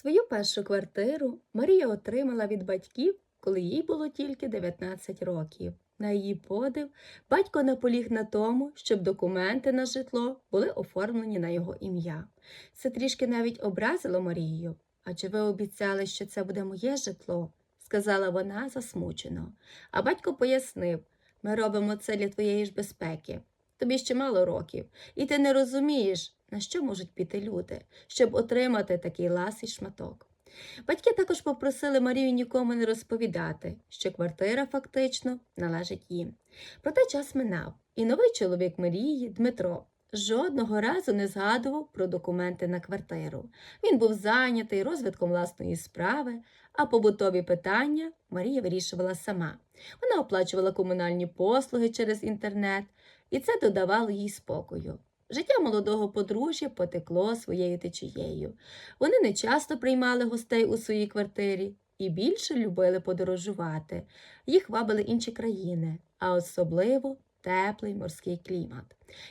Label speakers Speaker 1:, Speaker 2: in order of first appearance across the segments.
Speaker 1: Свою першу квартиру Марія отримала від батьків, коли їй було тільки 19 років. На її подив, батько наполіг на тому, щоб документи на житло були оформлені на його ім'я. Це трішки навіть образило Марію. Адже ви обіцяли, що це буде моє житло, сказала вона засмучено. А батько пояснив ми робимо це для твоєї ж безпеки. Тобі ще мало років, і ти не розумієш, на що можуть піти люди, щоб отримати такий ласий шматок. Батьки також попросили Марію нікому не розповідати, що квартира фактично належить їм. Проте час минав, і новий чоловік Марії, Дмитро, жодного разу не згадував про документи на квартиру. Він був зайнятий розвитком власної справи, а побутові питання Марія вирішувала сама. Вона оплачувала комунальні послуги через інтернет, і це додавало їй спокою. Життя молодого подружжя потекло своєю течією. Вони не часто приймали гостей у своїй квартирі і більше любили подорожувати. Їх вабили інші країни, а особливо теплий морський клімат.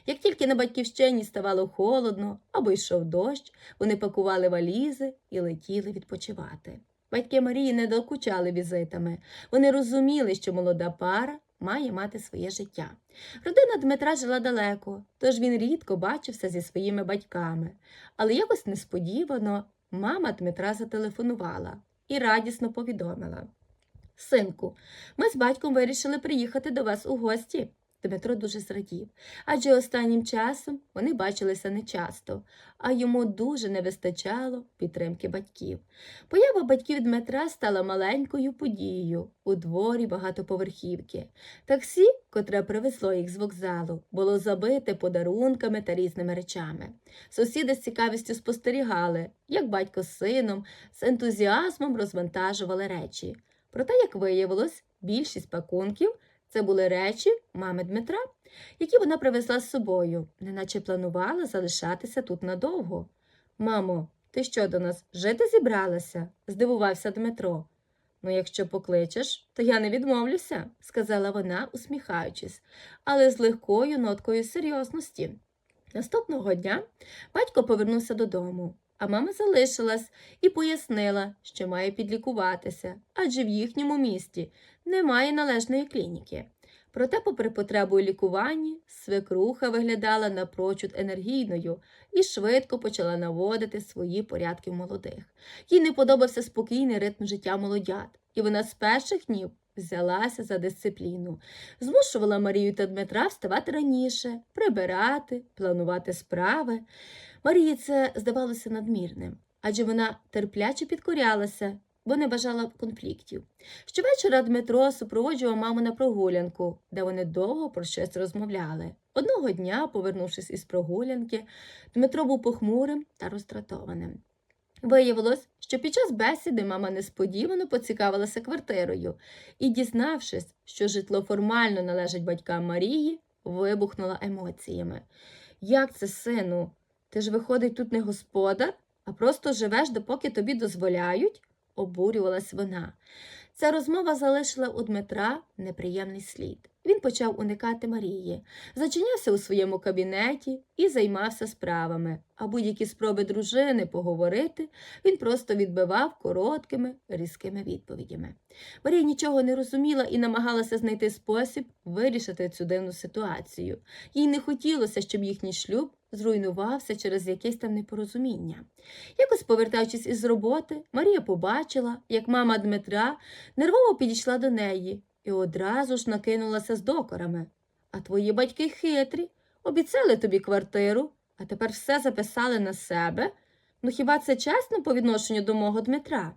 Speaker 1: Як тільки на батьківщині ставало холодно або йшов дощ, вони пакували валізи і летіли відпочивати. Батьки Марії не докучали візитами. Вони розуміли, що молода пара має мати своє життя. Родина Дмитра жила далеко, тож він рідко бачився зі своїми батьками. Але якось несподівано мама Дмитра зателефонувала і радісно повідомила. Синку, ми з батьком вирішили приїхати до вас у гості. Дмитро дуже зрадів, адже останнім часом вони бачилися нечасто, а йому дуже не вистачало підтримки батьків. Поява батьків Дмитра стала маленькою подією у дворі багатоповерхівки. Таксі, котре привезло їх з вокзалу, було забите подарунками та різними речами. Сусіди з цікавістю спостерігали, як батько з сином з ентузіазмом розвантажували речі. Проте, як виявилось, більшість пакунків це були речі мами Дмитра, які вона привезла з собою, неначе планувала залишатися тут надовго. Мамо, ти що до нас жити зібралася? здивувався Дмитро. Ну, якщо покличеш, то я не відмовлюся, сказала вона, усміхаючись, але з легкою ноткою серйозності. Наступного дня батько повернувся додому, а мама залишилась і пояснила, що має підлікуватися, адже в їхньому місті немає належної клініки. Проте, попри потребу у лікуванні, свекруха виглядала напрочуд енергійною і швидко почала наводити свої порядки в молодих. Їй не подобався спокійний ритм життя молодят, і вона з перших днів взялася за дисципліну, змушувала Марію та Дмитра вставати раніше, прибирати, планувати справи. Марії це здавалося надмірним, адже вона терпляче підкорялася, бо не бажала конфліктів. Щовечора Дмитро супроводжував маму на прогулянку, де вони довго про щось розмовляли. Одного дня, повернувшись із прогулянки, Дмитро був похмурим та роздратованим. Виявилось, що під час бесіди мама несподівано поцікавилася квартирою і, дізнавшись, що житло формально належить батькам Марії, вибухнула емоціями. Як це, сину? Ти ж, виходить, тут не господар, а просто живеш, допоки тобі дозволяють? обурювалась вона. Ця розмова залишила у Дмитра неприємний слід. Він почав уникати Марії, зачинявся у своєму кабінеті і займався справами, а будь-які спроби дружини поговорити він просто відбивав короткими, різкими відповідями. Марія нічого не розуміла і намагалася знайти спосіб вирішити цю дивну ситуацію. Їй не хотілося, щоб їхній шлюб зруйнувався через якесь там непорозуміння. Якось повертаючись із роботи, Марія побачила, як мама Дмитра нервово підійшла до неї і одразу ж накинулася з докорами. А твої батьки хитрі, обіцяли тобі квартиру, а тепер все записали на себе. Ну хіба це чесно по відношенню до мого Дмитра?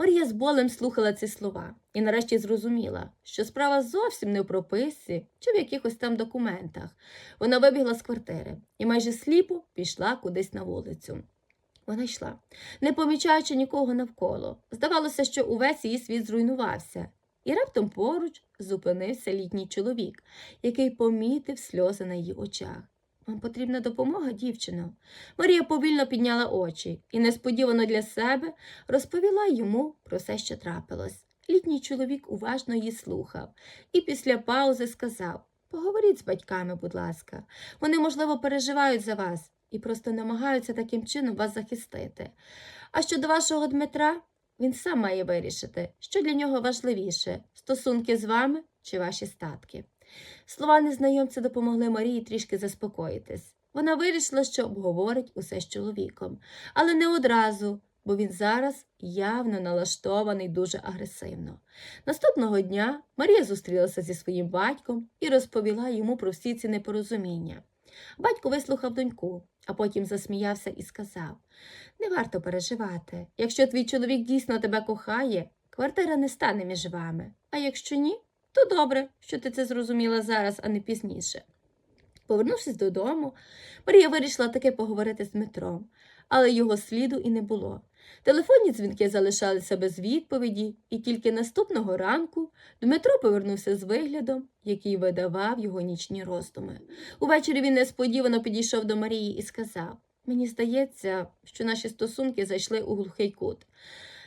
Speaker 1: Марія з болем слухала ці слова і нарешті зрозуміла, що справа зовсім не в прописці чи в якихось там документах. Вона вибігла з квартири і майже сліпо пішла кудись на вулицю. Вона йшла, не помічаючи нікого навколо. Здавалося, що увесь її світ зруйнувався. І раптом поруч зупинився літній чоловік, який помітив сльози на її очах. Вам потрібна допомога, дівчино. Марія повільно підняла очі і несподівано для себе розповіла йому про все, що трапилось. Літній чоловік уважно її слухав і після паузи сказав Поговоріть з батьками, будь ласка. Вони, можливо, переживають за вас і просто намагаються таким чином вас захистити. А щодо вашого Дмитра, він сам має вирішити, що для нього важливіше стосунки з вами чи ваші статки. Слова незнайомця допомогли Марії трішки заспокоїтись. Вона вирішила, що обговорить усе з чоловіком, але не одразу, бо він зараз явно налаштований дуже агресивно. Наступного дня Марія зустрілася зі своїм батьком і розповіла йому про всі ці непорозуміння. Батько вислухав доньку, а потім засміявся і сказав Не варто переживати. Якщо твій чоловік дійсно тебе кохає, квартира не стане між вами. А якщо ні, то добре, що ти це зрозуміла зараз, а не пізніше. Повернувшись додому, Марія вирішила таки поговорити з Дмитром, але його сліду і не було. Телефонні дзвінки залишалися без відповіді, і тільки наступного ранку Дмитро повернувся з виглядом, який видавав його нічні роздуми. Увечері він несподівано підійшов до Марії і сказав: Мені здається, що наші стосунки зайшли у глухий кут.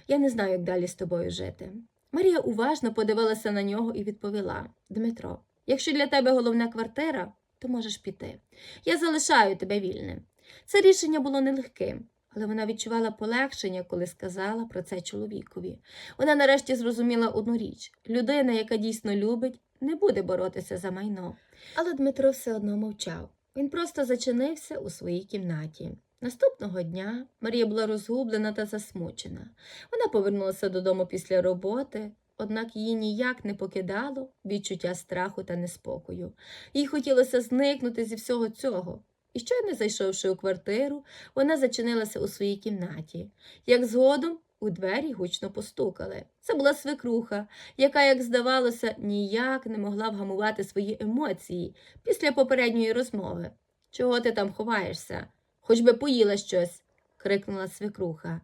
Speaker 1: Я не знаю, як далі з тобою жити. Марія уважно подивилася на нього і відповіла: Дмитро, якщо для тебе головна квартира, то можеш піти. Я залишаю тебе вільним. Це рішення було нелегким, але вона відчувала полегшення, коли сказала про це чоловікові. Вона нарешті зрозуміла одну річ: людина, яка дійсно любить, не буде боротися за майно. Але Дмитро все одно мовчав. Він просто зачинився у своїй кімнаті. Наступного дня Марія була розгублена та засмучена. Вона повернулася додому після роботи, однак її ніяк не покидало відчуття страху та неспокою. Їй хотілося зникнути зі всього цього. І щойно зайшовши у квартиру, вона зачинилася у своїй кімнаті. Як згодом у двері гучно постукали. Це була свекруха, яка, як здавалося, ніяк не могла вгамувати свої емоції після попередньої розмови. Чого ти там ховаєшся? Хоч би поїла щось, крикнула свекруха.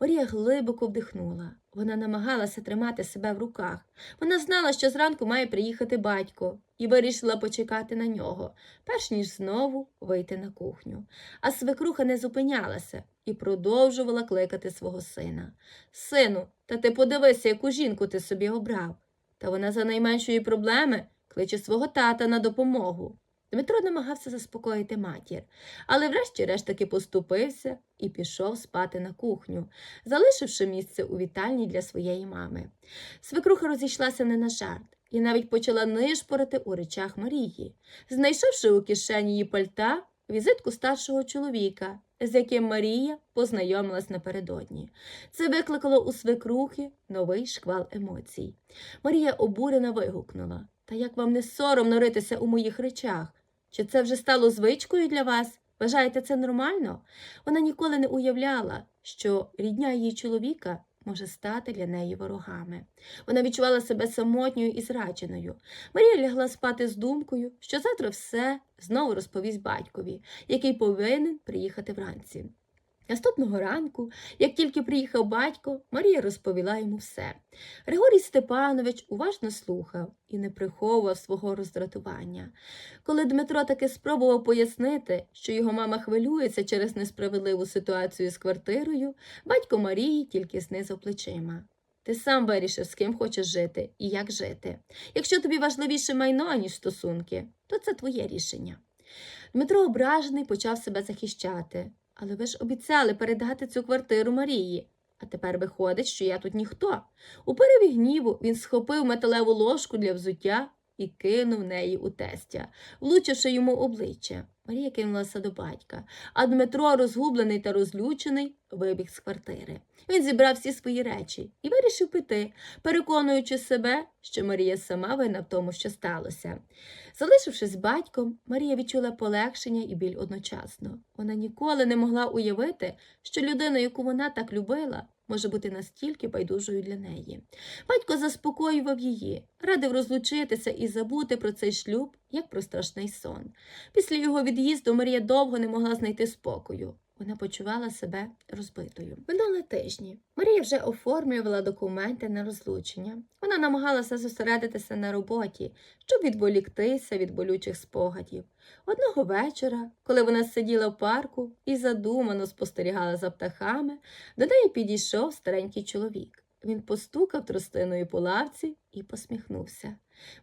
Speaker 1: Марія глибоко вдихнула. Вона намагалася тримати себе в руках. Вона знала, що зранку має приїхати батько, і вирішила почекати на нього, перш ніж знову вийти на кухню. А свекруха не зупинялася і продовжувала кликати свого сина. Сину, та ти подивися, яку жінку ти собі обрав. Та вона за найменшої проблеми кличе свого тата на допомогу. Дмитро намагався заспокоїти матір, але врешті-решт таки поступився і пішов спати на кухню, залишивши місце у вітальні для своєї мами. Свекруха розійшлася не на жарт і навіть почала нишпорити у речах Марії, знайшовши у кишені її пальта візитку старшого чоловіка, з яким Марія познайомилась напередодні. Це викликало у свекрухи новий шквал емоцій. Марія обурена вигукнула Та як вам не соромно ритися у моїх речах? Чи це вже стало звичкою для вас? Вважаєте це нормально? Вона ніколи не уявляла, що рідня її чоловіка може стати для неї ворогами. Вона відчувала себе самотньою і зрадженою. Марія лягла спати з думкою, що завтра все знову розповість батькові, який повинен приїхати вранці. Наступного ранку, як тільки приїхав батько, Марія розповіла йому все. Григорій Степанович уважно слухав і не приховував свого роздратування. Коли Дмитро таки спробував пояснити, що його мама хвилюється через несправедливу ситуацію з квартирою, батько Марії тільки знизав плечима. Ти сам вирішив, з ким хочеш жити і як жити. Якщо тобі важливіше майно, ніж стосунки, то це твоє рішення. Дмитро ображений почав себе захищати. Але ви ж обіцяли передати цю квартиру Марії. А тепер виходить, що я тут ніхто. У пориві гніву він схопив металеву ложку для взуття і кинув неї у тестя, влучивши йому обличчя. Марія кинулася до батька, а Дмитро, розгублений та розлючений, вибіг з квартири. Він зібрав всі свої речі і вирішив піти, переконуючи себе, що Марія сама винна в тому, що сталося. Залишившись з батьком, Марія відчула полегшення і біль одночасно. Вона ніколи не могла уявити, що людина, яку вона так любила, може бути настільки байдужою для неї. Батько заспокоював її, радив розлучитися і забути про цей шлюб, як про страшний сон. Після його від'їзду Марія довго не могла знайти спокою. Вона почувала себе розбитою. Минуле тижні Марія вже оформлювала документи на розлучення. Вона намагалася зосередитися на роботі, щоб відволіктися від болючих спогадів. Одного вечора, коли вона сиділа в парку і задумано спостерігала за птахами, до неї підійшов старенький чоловік. Він постукав тростиною по лавці і посміхнувся.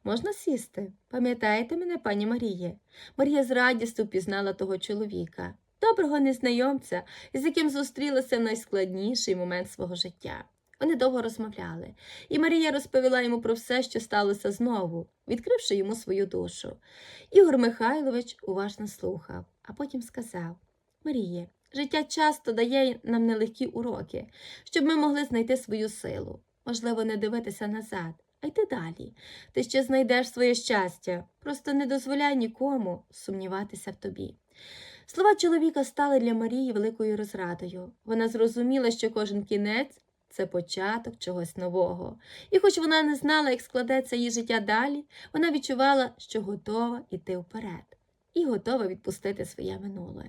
Speaker 1: Можна сісти? Пам'ятаєте мене, пані Маріє? Марія з радістю впізнала того чоловіка. Доброго незнайомця, з яким зустрілася в найскладніший момент свого життя. Вони довго розмовляли, і Марія розповіла йому про все, що сталося знову, відкривши йому свою душу. Ігор Михайлович уважно слухав, а потім сказав Маріє, життя часто дає нам нелегкі уроки, щоб ми могли знайти свою силу. Можливо, не дивитися назад, а йти далі. Ти ще знайдеш своє щастя, просто не дозволяй нікому сумніватися в тобі. Слова чоловіка стали для Марії великою розрадою. Вона зрозуміла, що кожен кінець це початок чогось нового. І хоч вона не знала, як складеться її життя далі, вона відчувала, що готова йти вперед і готова відпустити своє минуле.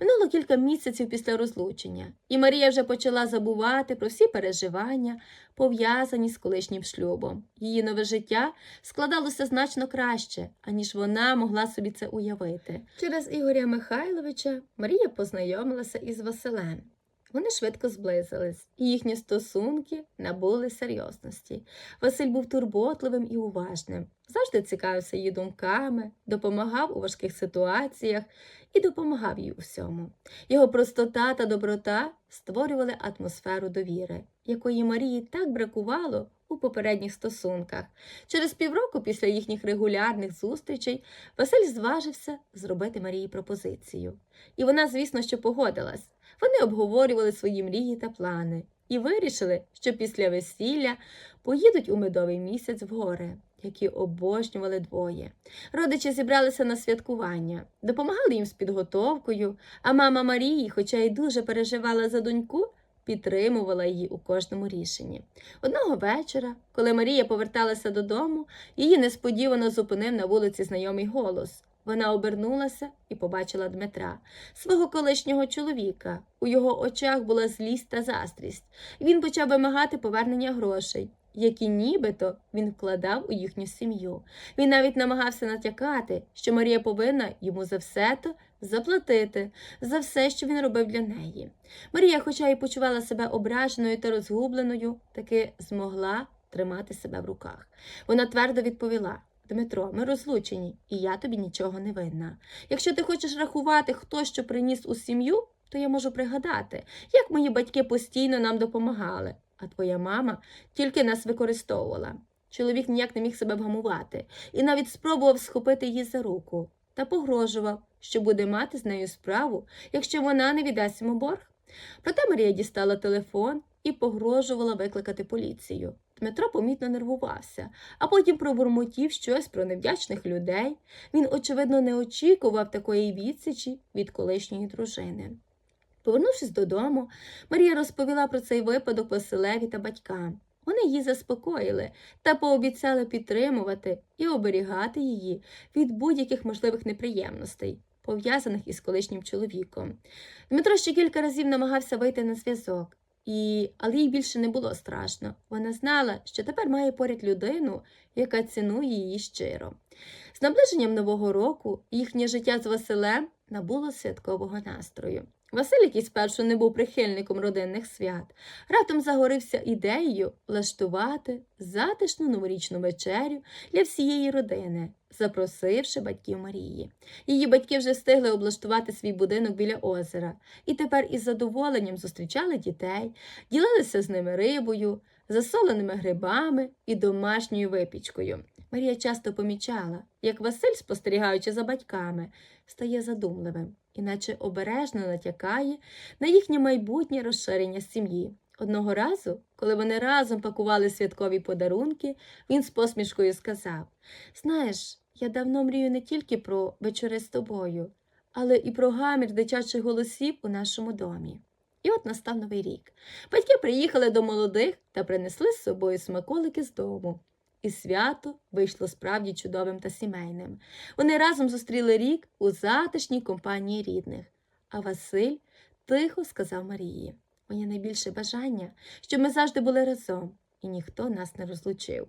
Speaker 1: Минуло кілька місяців після розлучення, і Марія вже почала забувати про всі переживання, пов'язані з колишнім шлюбом. Її нове життя складалося значно краще, аніж вона могла собі це уявити. Через Ігоря Михайловича Марія познайомилася із Василем. Вони швидко зблизились, і їхні стосунки набули серйозності. Василь був турботливим і уважним, завжди цікавився її думками, допомагав у важких ситуаціях і допомагав їй у всьому. Його простота та доброта створювали атмосферу довіри, якої Марії так бракувало у попередніх стосунках. Через півроку після їхніх регулярних зустрічей Василь зважився зробити Марії пропозицію. І вона, звісно, що погодилась. Вони обговорювали свої мрії та плани і вирішили, що після весілля поїдуть у медовий місяць в гори, які обожнювали двоє. Родичі зібралися на святкування, допомагали їм з підготовкою, а мама Марії, хоча й дуже переживала за доньку, підтримувала її у кожному рішенні. Одного вечора, коли Марія поверталася додому, її несподівано зупинив на вулиці знайомий голос. Вона обернулася і побачила Дмитра, свого колишнього чоловіка. У його очах була злість та застрість. Він почав вимагати повернення грошей, які нібито він вкладав у їхню сім'ю. Він навіть намагався натякати, що Марія повинна йому за все то заплатити, за все, що він робив для неї. Марія, хоча й почувала себе ображеною та розгубленою, таки змогла тримати себе в руках. Вона твердо відповіла. Дмитро, ми розлучені, і я тобі нічого не винна. Якщо ти хочеш рахувати, хто що приніс у сім'ю, то я можу пригадати, як мої батьки постійно нам допомагали, а твоя мама тільки нас використовувала. Чоловік ніяк не міг себе вгамувати і навіть спробував схопити її за руку та погрожував, що буде мати з нею справу, якщо вона не віддасть йому борг. Проте Марія дістала телефон і погрожувала викликати поліцію. Дмитро помітно нервувався, а потім пробурмотів щось про невдячних людей. Він, очевидно, не очікував такої відсічі від колишньої дружини. Повернувшись додому, Марія розповіла про цей випадок Василеві та батькам. Вони її заспокоїли та пообіцяли підтримувати і оберігати її від будь-яких можливих неприємностей, пов'язаних із колишнім чоловіком. Дмитро ще кілька разів намагався вийти на зв'язок, і... але їй більше не було страшно. Вона знала, що тепер має поряд людину, яка цінує її щиро. З наближенням нового року їхнє життя з Василем набуло святкового настрою. Василь, який спершу не був прихильником родинних свят, раптом загорився ідеєю влаштувати затишну новорічну вечерю для всієї родини, запросивши батьків Марії. Її батьки вже встигли облаштувати свій будинок біля озера і тепер із задоволенням зустрічали дітей, ділилися з ними рибою, засоленими грибами і домашньою випічкою. Марія часто помічала, як Василь, спостерігаючи за батьками, стає задумливим, іначе обережно натякає на їхнє майбутнє розширення сім'ї. Одного разу, коли вони разом пакували святкові подарунки, він з посмішкою сказав Знаєш, я давно мрію не тільки про вечори з тобою, але і про гамір дитячих голосів у нашому домі. І от настав новий рік. Батьки приїхали до молодих та принесли з собою смаколики з дому. І свято вийшло справді чудовим та сімейним. Вони разом зустріли рік у затишній компанії рідних. А Василь тихо сказав Марії Моє найбільше бажання, щоб ми завжди були разом, і ніхто нас не розлучив.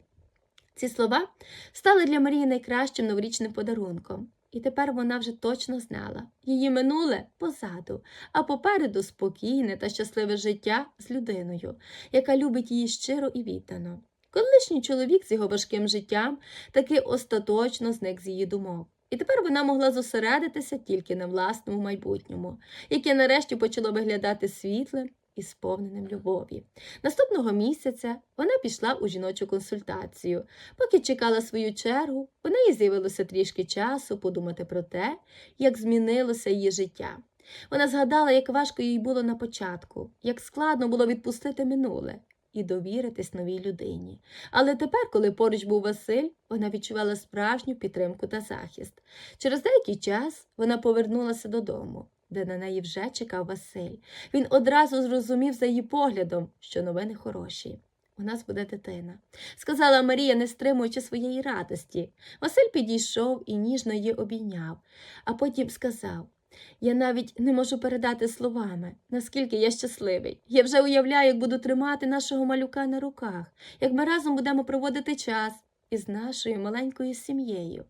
Speaker 1: Ці слова стали для Марії найкращим новорічним подарунком, і тепер вона вже точно знала її минуле позаду, а попереду спокійне та щасливе життя з людиною, яка любить її щиро і віддано. Колишній чоловік з його важким життям таки остаточно зник з її думок. І тепер вона могла зосередитися тільки на власному майбутньому, яке нарешті почало виглядати світлим і сповненим любові. Наступного місяця вона пішла у жіночу консультацію. Поки чекала свою чергу, у неї з'явилося трішки часу подумати про те, як змінилося її життя. Вона згадала, як важко їй було на початку, як складно було відпустити минуле і довіритись новій людині. Але тепер, коли поруч був Василь, вона відчувала справжню підтримку та захист. Через деякий час вона повернулася додому, де на неї вже чекав Василь. Він одразу зрозумів за її поглядом, що новини хороші. У нас буде дитина, сказала Марія, не стримуючи своєї радості. Василь підійшов і ніжно її обійняв, а потім сказав я навіть не можу передати словами, наскільки я щасливий. Я вже уявляю, як буду тримати нашого малюка на руках, як ми разом будемо проводити час із нашою маленькою сім'єю.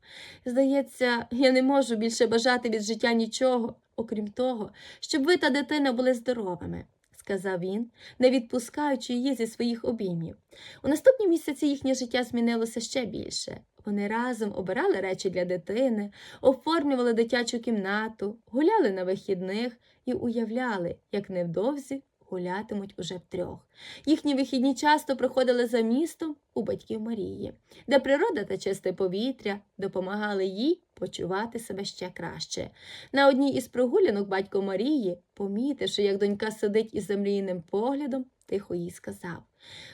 Speaker 1: Здається, я не можу більше бажати від життя нічого, окрім того, щоб ви та дитина були здоровими, сказав він, не відпускаючи її зі своїх обіймів. У наступні місяці їхнє життя змінилося ще більше. Вони разом обирали речі для дитини, оформлювали дитячу кімнату, гуляли на вихідних і уявляли, як невдовзі гулятимуть уже втрьох. Їхні вихідні часто проходили за містом у батьків Марії, де природа та чисте повітря допомагали їй почувати себе ще краще. На одній із прогулянок батько Марії, помітивши, як донька сидить із замріяним поглядом, тихо їй сказав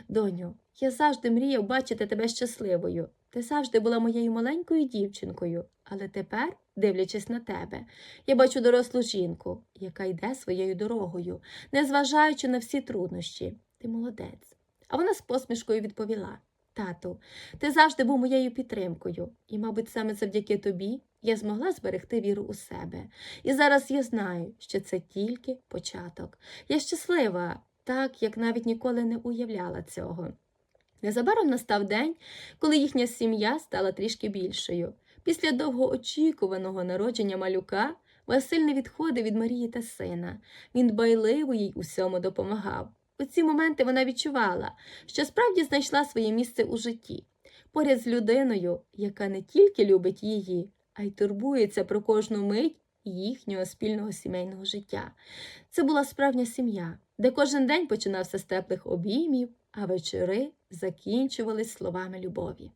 Speaker 1: Доню, я завжди мріяв бачити тебе щасливою. Ти завжди була моєю маленькою дівчинкою, але тепер, дивлячись на тебе, я бачу дорослу жінку, яка йде своєю дорогою, незважаючи на всі труднощі. Ти молодець. А вона з посмішкою відповіла Тату, ти завжди був моєю підтримкою, і, мабуть, саме завдяки тобі я змогла зберегти віру у себе. І зараз я знаю, що це тільки початок. Я щаслива, так як навіть ніколи не уявляла цього. Незабаром настав день, коли їхня сім'я стала трішки більшою. Після довгоочікуваного народження малюка Василь не відходив від Марії та сина. Він дбайливо їй усьому допомагав. У ці моменти вона відчувала, що справді знайшла своє місце у житті, поряд з людиною, яка не тільки любить її, а й турбується про кожну мить їхнього спільного сімейного життя. Це була справжня сім'я, де кожен день починався з теплих обіймів, а вечори закінчувались словами любові.